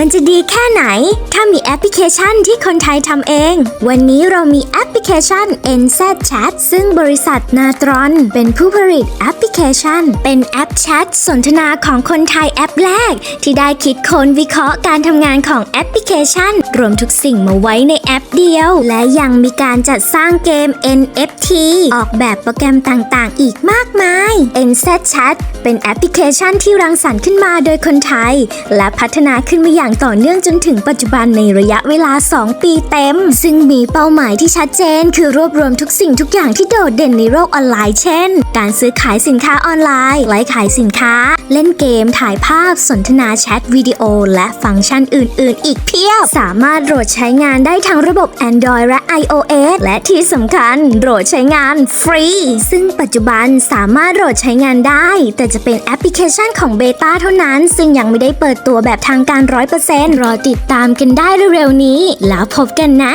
มันจะดีแค่ไหน ถ้ามีแอปพลิเคชันที่คนไทยทำเอง วันนี้เรามีแอปพลิเคชัน NZ Chat ซึ่งบริษัทนาตรอน เป็นผู้ผลิตแอปพลิเคชัน เป็นแอปแชทสนทนาของคนไทยแอปแรก ที่ได้คิดค้นวิเคราะห์การทำงานของแอปพลิเคชัน รวมทุกสิ่งมาไว้ในแอปเดียว และยังมีการจัดสร้างเกม NFT ออกแบบโปรแกรมต่างๆ อีกมากมาย NZ Chat เป็นแอปพลิเคชันที่รังสรรค์ขึ้นมาโดยคนไทย และพัฒนาขึ้นมาอย่างต่อเนื่องจนถึงปัจจุบันในระยะเวลา 2 ปีเต็ม ซึ่งมีเป้าหมายที่ชัดเจน คือรวบรวมทุกสิ่งทุกอย่างที่โดดเด่นในโลกออนไลน์ เช่น การซื้อขายสินค้าออนไลน์ไลฟ์ขายสินค้า เล่นเกม ถ่ายภาพ สนทนาแชทวิดีโอ และฟังก์ชันอื่น ๆ อีกเพียบ สามารถโหลดใช้งานได้ทั้งระบบ Android และ iOS และที่สำคัญโหลดใช้งานฟรี ซึ่งปัจจุบันสามารถโหลดใช้งานได้ แต่จะเป็นแอปพลิเคชันของเบต้าเท่านั้น ซึ่งยังไม่ได้เปิดตัวแบบทางการ100%รอติดตามกันได้เร็วๆนี้ แล้วพบกันนะ